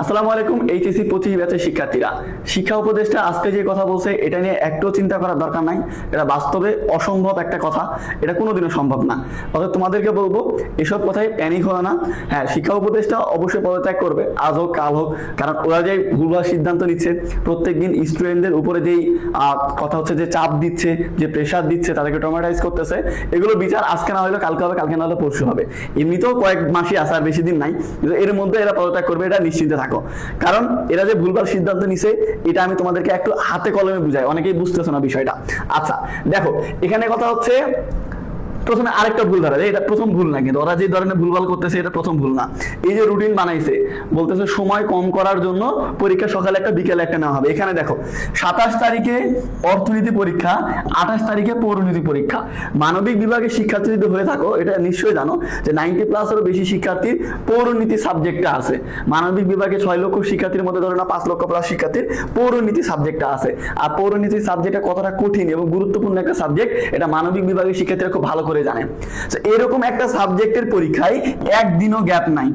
আসসালামু আলাইকুম, এইচএসসি পঁচিশ ব্যাচের শিক্ষার্থীরা। শিক্ষা উপদেষ্টা আজকে যে কথা বলছে, এটা নিয়ে একটু চিন্তা করার দরকার নাই। এটা বাস্তবে অসম্ভব একটা কথা। এটা কোনোদিনও সম্ভব না। অর্থাৎ তোমাদেরকে বলব, এসব কথায় প্যানিক হয় না। হ্যাঁ শিক্ষা উপদেষ্টা অবশ্যই পদত্যাগ করবে, আজ হোক, কাল হোক। কারণ ওরা যে ভুলভাল সিদ্ধান্ত নিচ্ছে, প্রত্যেকদিন স্টুডেন্টদের উপরে যেই কথা হচ্ছে যে চাপ দিচ্ছে, যে প্রেশার দিচ্ছে, তাদেরকে ট্রমাটাইজ করতেছে, এগুলো বিচার আজকে না হলে কালকে হবে, কালকে না হলে পরশু হবে। এমনিতেও কয়েক মাসই আসার বেশি দিন নাই। এর মধ্যে এরা পদত্যাগ করবে, এটা নিশ্চিন্তে থাকো। কারণ এরা যে ভুলভাল সিদ্ধান্ত নিছে, এটা আমি তোমাদেরকে একটু হাতে কলমে বুঝাই। অনেকেই বুঝতেছো না বিষয়টা। আচ্ছা দেখো, এখানে কথা হচ্ছে প্রথমে আরেকটা ভুল ধরা, এটা প্রথম ভুল না কিন্তু ওরা যে ধরনের ভুলভাল করতেছে, এটা প্রথম ভুল না। এই যে রুটিন বানাইছে, বলতেছে সময় কম করার জন্য পরীক্ষা সকালে একটা, বিকেলে একটা নেওয়া হবে। এখানে দেখো, সাতাশ তারিখে অর্থনীতি পরীক্ষা, আঠাশ তারিখে পৌরনীতি পরীক্ষা। মানবিক বিভাগের শিক্ষার্থী যদি হয়ে থাকো, এটা নিশ্চয়ই জানো যে নাইনটি প্লাসেরও বেশি শিক্ষার্থীর পৌরনীতি সাবজেক্টটা আছে। মানবিক বিভাগে ছয় লক্ষ শিক্ষার্থীর মধ্যে ধরো না পাঁচ লক্ষ প্লাস শিক্ষার্থীর পৌরনীতি সাবজেক্টটা আছে। আর পৌরনীতি সাবজেক্টটা কতটা কঠিন এবং গুরুত্বপূর্ণ একটা সাবজেক্ট এটা মানবিক বিভাগের শিক্ষার্থীরা খুব ভালো করে জানে তো এরকম একটা সাবজেক্টের পরীক্ষায় একদিনও গ্যাপ নাই।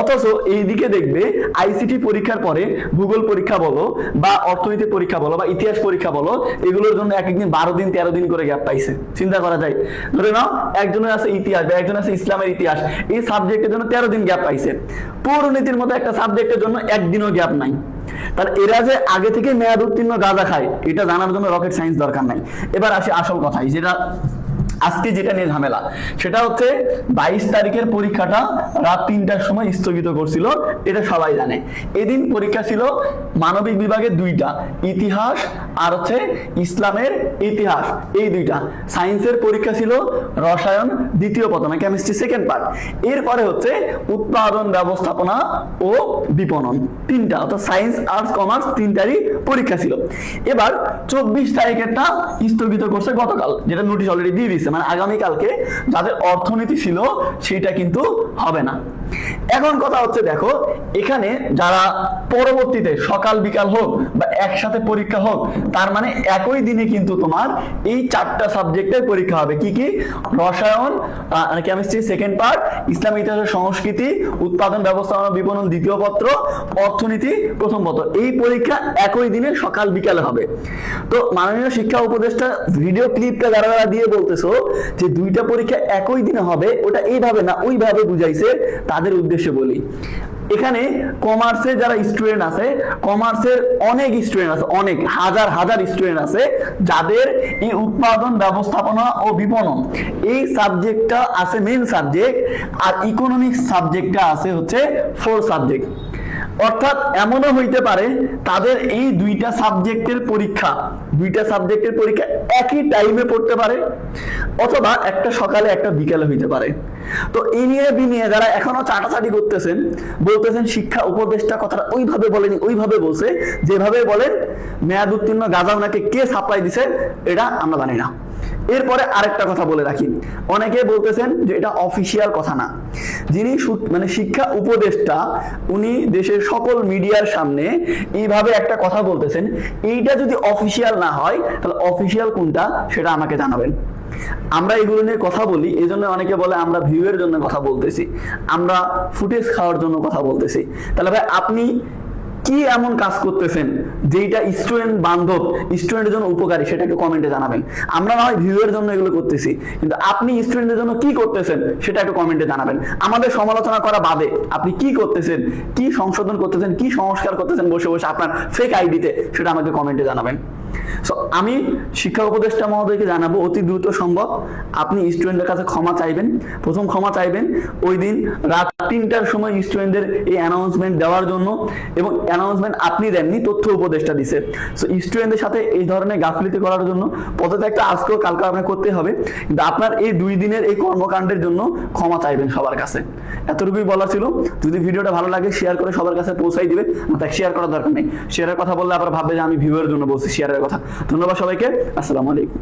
অথচ এইদিকে দেখবে আইসিটি পরীক্ষার পরে ভূগোল পরীক্ষা বলো বা অর্থনীতি পরীক্ষা বলো বা ইতিহাস পরীক্ষা বলো, এগুলোর জন্য এক একদিন বারো দিন, তেরো দিন করে গ্যাপ পাইছে। চিন্তা করা যায়। ধরে নাও, একজনের আছে ইতিহাস বা একজন আছে ইসলামের ইতিহাস, এই সাবজেক্টের জন্য তেরো দিন গ্যাপ পাইছে। পৌরনীতির মতো একটা সাবজেক্টের জন্য একদিনও গ্যাপ নাই। তার এরা যে আগে থেকে মেয়াদ উত্তীর্ণ গাঁজা খায়, এটা জানার জন্য রকেট সায়েন্স দরকার নাই। এবার আসি আসল কথাই যেটা আজকে যেটা নিয়ে ঝামেলা, সেটা হচ্ছে বাইশ তারিখের পরীক্ষাটা রাত তিনটার সময় স্থগিত করছিল, এটা সবাই জানে। এদিন পরীক্ষা ছিল মানবিক বিভাগের দুইটা, ইতিহাস আর হচ্ছে ইসলামের ইতিহাস, এই দুইটা। সায়েন্সের পরীক্ষা ছিল রসায়ন, দ্বিতীয় মানে কেমিস্ট্রি সেকেন্ড পার্ট এরপরে হচ্ছে উৎপাদন, ব্যবস্থাপনা ও বিপণন, তিনটা। অর্থাৎ সায়েন্স, আর্টস, কমার্স তিনটারই পরীক্ষা ছিল। এবার চব্বিশ তারিখেরটা স্থগিত করছে গতকাল, যেটা নোটিশ অলরেডি দিয়ে দিচ্ছে মানে আগামীকালকে যাদের অর্থনীতি ছিল সেটা কিন্তু হবে না। এখন কথা হচ্ছে দেখো, এখানে যারা পরবর্তীতে সকাল, বিকাল হোক বা একসাথে পরীক্ষা হোক, তার মানে একই দিনে কিন্তু তোমার এই চারটা সাবজেক্টের পরীক্ষা হবে। কি কি? রসায়ন কেমিস্ট্রি সেকেন্ড পার্ট ইসলাম ইতিহাসের সংস্কৃতি, উৎপাদন, ব্যবস্থাপনা, বিপণন, দ্বিতীয় পত্র, অর্থনীতি, প্রথম পত্র। এই পরীক্ষা একই দিনে সকাল, বিকালে হবে। তো মাননীয় শিক্ষা উপদেষ্টা ভিডিও ক্লিপটা যারা যারা দিয়ে বলতেছো যে দুইটা পরীক্ষা একই দিনে হবে, ওটা এইভাবে না, ওইভাবে বুঝাইছে তাদের উদ্দেশ্যে বলি। এখানে কমার্সে যারা স্টুডেন্ট আছে কমার্সের অনেক স্টুডেন্ট আছে, অনেক, হাজার হাজার স্টুডেন্ট আছে, যাদের এই উৎপাদন, ব্যবস্থাপনা ও বিপণন, এই সাবজেক্টটা আছে মেন সাবজেক্ট আর ইকোনমিক্স সাবজেক্টটা আছে হচ্ছে ফোর সাবজেক্ট অর্থাৎ এমনও হইতে পারে তাদের এই দুইটা সাবজেক্টের পরীক্ষা, দুইটা সাবজেক্টের পরীক্ষা একই টাইমে পড়তে পারে অথবা একটা সকালে, একটা বিকালে হইতে পারে। তো এই নিয়ে বিনিয়ে যারা এখনও চাটাচাটি করতেছেন, বলতেছেন শিক্ষা উপদেষ্টা কথাটা ওইভাবে বলেনি, ওইভাবে বলছে। যেভাবে বলেন, মেয়াদ উত্তীর্ণ গাজা ওনাকে কে সাপ্লাই দিছে, এটা আমরা জানি না। এরপরে আরেকটা কথা বলে রাখি। অনেকে বলতেছেন যে এটা অফিসিয়াল কথা না। যিনি মানে শিক্ষা উপদেষ্টা, উনি দেশের সকল মিডিয়ার সামনে এইভাবে একটা কথা বলতেছেন, এইটা যদি অফিসিয়াল না হয়, তাহলে অফিসিয়াল কোনটা সেটা আমাকে জানাবেন। আমরা এগুলো নিয়ে কথা বলি এই জন্য অনেকে বলে আমরা ভিউয়ের জন্য কথা বলতেছি, আমরা ফুটেজ খাওয়ার জন্য কথা বলতেছি। তাহলে ভাই, আপনি কি এমন কাজ করতেছেন যেটা স্টুডেন্ট বান্ধব স্টুডেন্টের জন্য উপকারী সেটা একটু কমেন্টে জানাবেন। আমরা না হয় ভিউয়ের জন্য এগুলো করতেছি, কিন্তু আপনি স্টুডেন্টের জন্য কি করতেছেন সেটা একটু কমেন্টে জানাবেন। আমাদের সমালোচনা করা বাদে আপনি কি করতেছেন, কি সংশোধন করতেছেন, কি সংস্কার করতেছেন বসে বসে আপনার ফেক আইডিতে সেটা আমাকে কমেন্টে জানাবেন। আমি শিক্ষা উপদেষ্টা মহোদয়কে জানাব অতি দ্রুত সম্ভব। আপনি স্টুডেন্টের কাছে ক্ষমা চাইবেন। প্রথম ক্ষমা চাইবেন। ওই দিন রাত তিনটার সময় স্টুডেন্টদের এই অ্যানাউন্সমেন্ট দেওয়ার জন্য এবং অ্যানাউন্সমেন্ট আপনি দেননি, তথ্য উপদেষ্টা দিছে। সো স্টুডেন্টদের সাথে এই ধরনের গাফলিতি করার জন্য পদত্যাগটা আজকেও কালকে আপনার করতে হবে। কিন্তু আপনার এই দুই দিনের এই কর্মকাণ্ডের জন্য ক্ষমা চাইবেন সবার কাছে। এতটুকুই বলা ছিল। যদি ভিডিওটা ভালো লাগে শেয়ার করে সবার কাছে পৌঁছাই দিবে তাই শেয়ার করার দরকার নেই। শেয়ারের কথা বললে আবার ভাববে যে আমি ভিউয়ের জন্য বলছি শেয়ারের কথা। ধন্যবাদ সবাইকে। আসসালামু আলাইকুম।